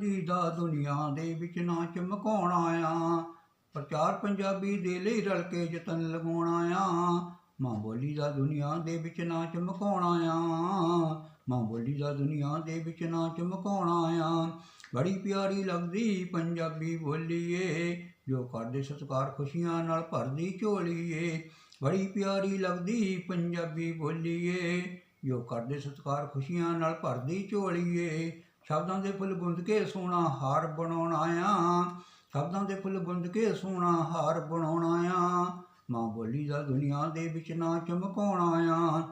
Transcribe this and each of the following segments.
ਜੀ ਦਾ ਦੁਨੀਆ ਦੇ ਵਿੱਚ ਨਾ ਚਮਕਾਉਣਾ ਆ ਪ੍ਰਚਾਰ ਪੰਜਾਬੀ ਦੇ ਲਈ ਰਲ ਕੇ ਯਤਨ ਲਗਾਉਣਾ ਆ ਮਾਂ ਬੋਲੀ ਦਾ ਦੁਨੀਆ ਦੇ ਵਿੱਚ ਨਾ ਚਮਕਾਉਣਾ ਆ ਮਾਂ ਬੋਲੀ ਦਾ ਦੁਨੀਆ ਦੇ ਵਿੱਚ ਨਾ ਚਮਕਾਉਣਾ ਆ ਬੜੀ ਪਿਆਰੀ ਲੱਗਦੀ ਪੰਜਾਬੀ ਬੋਲੀਏ, ਜੋ ਕਰਦੇ ਸਤਿਕਾਰ ਖੁਸ਼ੀਆਂ ਨਾਲ ਭਰਦੀ ਝੋਲੀਏ। ਬੜੀ ਪਿਆਰੀ ਲੱਗਦੀ ਪੰਜਾਬੀ ਬੋਲੀਏ, ਜੋ ਕਰਦੇ ਸਤਿਕਾਰ ਖੁਸ਼ੀਆਂ ਨਾਲ ਭਰਦੀ ਝੋਲੀਏ। ਸ਼ਬਦਾਂ ਦੇ ਫੁੱਲ ਗੁੰਦ ਕੇ ਸੋਹਣਾ ਹਾਰ ਬਣਾਉਣਾ ਆ ਸ਼ਬਦਾਂ ਦੇ ਫੁੱਲ ਗੁੰਦ ਕੇ ਸੋਹਣਾ ਹਾਰ ਬਣਾਉਣਾ ਆ ਮਾਂ ਬੋਲੀ ਦਾ ਦੁਨੀਆ ਦੇ ਵਿੱਚ ਨਾ ਚਮਕਾਉਣਾ ਆ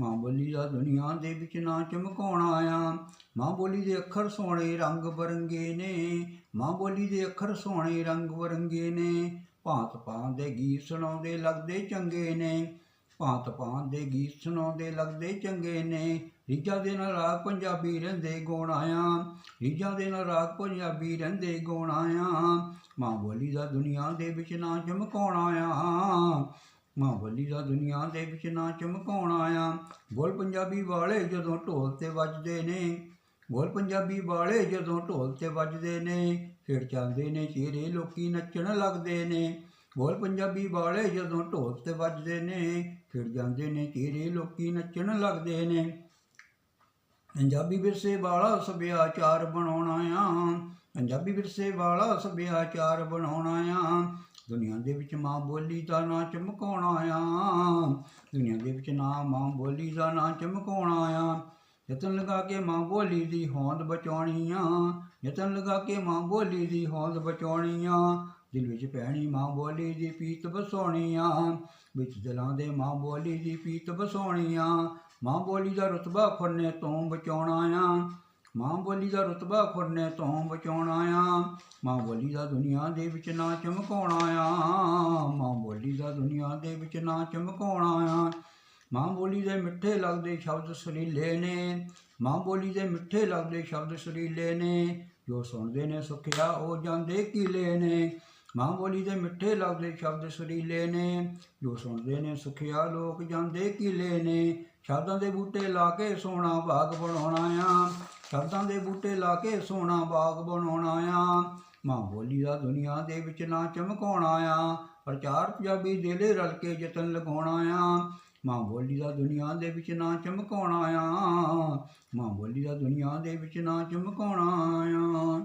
ਮਾਂ ਬੋਲੀ ਦਾ ਦੁਨੀਆ ਦੇ ਵਿੱਚ ਨਾ ਚਮਕਾਉਣਾ ਆ ਮਾਂ ਬੋਲੀ ਦੇ ਅੱਖਰ ਸੋਹਣੇ ਰੰਗ ਬਰੰਗੇ ਨੇ। ਮਾਂ ਬੋਲੀ ਦੇ ਅੱਖਰ ਸੋਹਣੇ ਰੰਗ ਬਰੰਗੇ ਨੇ। ਭਾਂਤ ਭਾਂਤ ਦੇ ਗੀਤ ਸੁਣਾਉਂਦੇ ਲੱਗਦੇ ਚੰਗੇ ਨੇ। ਭਾਂਤ ਭਾਂਤ ਦੇ ਗੀਤ ਸੁਣਾਉਂਦੇ, ਲੱਗਦੇ ਚੰਗੇ ਨੇ। ਰੀਝਾਂ ਦੇ ਨਾਲ ਰਾਗ ਪੰਜਾਬੀ ਰਹਿੰਦੇ ਗਾਉਣਾ ਆ ਰੀਝਾਂ ਦੇ ਨਾਲ ਰਾਗ ਪੰਜਾਬੀ ਰਹਿੰਦੇ ਗਾਉਣਾ ਆ ਮਾਂ ਬੋਲੀ ਦਾ ਦੁਨੀਆ ਦੇ ਵਿੱਚ ਨਾ ਚਮਕਾਉਣਾ ਆ ਮਾਂ ਬੋਲੀ ਦਾ ਦੁਨੀਆ ਦੇ ਵਿੱਚ ਨਾ ਚਮਕਾਉਣਾ ਆ ਬੋਲ ਪੰਜਾਬੀ ਵਾਲੇ ਜਦੋਂ ਢੋਲ ਤੇ ਵੱਜਦੇ ਨੇ। ਬੋਲ ਪੰਜਾਬੀ ਵਾਲੇ ਜਦੋਂ ਢੋਲ ਤੇ ਵੱਜਦੇ ਨੇ। ਫਿਰ ਚੱਲਦੇ ਨੇ, ਚਿਹਰੇ ਲੋਕੀ ਨੱਚਣ ਲੱਗਦੇ ਨੇ। ਬੋਲ ਪੰਜਾਬੀ ਵਾਲੇ ਜਦੋਂ ਢੋਲ ਤੇ ਵੱਜਦੇ ਨੇ, ਫਿਰ ਜਾਂਦੇ ਨੇ ਚਿਹਰੇ, ਲੋਕੀ ਨੱਚਣ ਲੱਗਦੇ ਨੇ। ਪੰਜਾਬੀ ਵਿਰਸੇ ਵਾਲਾ ਸੱਭਿਆਚਾਰ ਬਣਾਉਣਾ ਆ ਪੰਜਾਬੀ ਵਿਰਸੇ ਵਾਲਾ ਸੱਭਿਆਚਾਰ ਬਣਾਉਣਾ ਆ ਦੁਨੀਆ ਦੇ ਵਿੱਚ ਮਾਂ ਬੋਲੀ ਦਾ ਨਾਂ ਚਮਕਾਉਣਾ ਆ ਦੁਨੀਆ ਦੇ ਵਿੱਚ ਨਾ ਮਾਂ ਬੋਲੀ ਦਾ ਨਾਂ ਚਮਕਾਉਣਾ ਆ ਯਤਨ ਲਗਾ ਕੇ ਮਾਂ ਬੋਲੀ ਦੀ ਹੋਂਦ ਬਚਾਉਣੀ ਆ, ਯਤਨ ਲਗਾ ਕੇ ਮਾਂ ਬੋਲੀ ਦੀ ਹੋਂਦ ਬਚਾਉਣੀ ਆ। ਦਿਲ ਵਿੱਚ ਪੈਣੀ ਮਾਂ ਬੋਲੀ ਦੀ ਪੀਤ ਵਸਾਉਣੀ ਆ ਵਿੱਚ ਦਿਲਾਂ ਦੇ ਮਾਂ ਬੋਲੀ ਦੀ ਪੀਤ ਵਸਾਉਣੀ ਆ ਮਾਂ ਬੋਲੀ ਦਾ ਰਤਬਾ ਖੁਰਨੇ ਤੋਂ ਬਚਾਉਣਾ ਆ। ਮਾਂ ਬੋਲੀ ਦਾ ਰਤਬਾ ਖੁਰਨੇ ਤੋਂ ਬਚਾਉਣਾ ਆ। ਮਾਂ ਬੋਲੀ ਦਾ ਦੁਨੀਆ ਦੇ ਵਿੱਚ ਨਾ ਚਮਕਾਉਣਾ ਆ। ਮਾਂ ਬੋਲੀ ਦਾ ਦੁਨੀਆ ਦੇ ਵਿੱਚ ਨਾ ਚਮਕਾਉਣਾ ਆ। ਮਾਂ ਬੋਲੀ ਦੇ ਮਿੱਠੇ ਲੱਗਦੇ ਸ਼ਬਦ ਸੁਰੀਲੇ ਨੇ। ਮਾਂ ਬੋਲੀ ਦੇ ਮਿੱਠੇ ਲੱਗਦੇ ਸ਼ਬਦ ਸੁਰੀਲੇ ਨੇ। ਜੋ ਸੁਣਦੇ ਨੇ ਸੁਖਿਆ ਉਹ ਜਾਂਦੇ ਕਿਲੇ ਨੇ। ਮਾਂ ਬੋਲੀ ਦੇ ਮਿੱਠੇ ਲੱਗਦੇ ਸ਼ਬਦ ਸੁਰੀਲੇ ਨੇ, ਜੋ ਸੁਣਦੇ ਨੇ ਸੁਖਿਆ ਲੋਕ ਜਾਂਦੇ ਕਿਲੇ ਨੇ। ਸ਼ਬਦਾਂ ਦੇ ਬੂਟੇ ਲਾ ਕੇ ਸੋਹਣਾ ਬਾਗ ਬਣਾਉਣਾ ਆ ਸ਼ਬਦਾਂ ਦੇ ਬੂਟੇ ਲਾ ਕੇ ਸੋਹਣਾ ਬਾਗ ਬਣਾਉਣਾ ਆ ਮਾਂ ਬੋਲੀ ਦਾ ਦੁਨੀਆ ਦੇ ਵਿੱਚ ਨਾ ਚਮਕਾਉਣਾ ਆ ਪ੍ਰਚਾਰ ਪੰਜਾਬੀ ਦੇ ਰਲ ਕੇ ਯਤਨ ਲਗਾਉਣਾ ਆ ਮਾਂ ਬੋਲੀ ਦਾ ਦੁਨੀਆ ਦੇ ਵਿੱਚ ਨਾ ਚਮਕਾਉਣਾ ਆ ਮਾਂ ਬੋਲੀ ਦਾ ਦੁਨੀਆ ਦੇ ਵਿੱਚ ਨਾ ਚਮਕਾਉਣਾ ਆ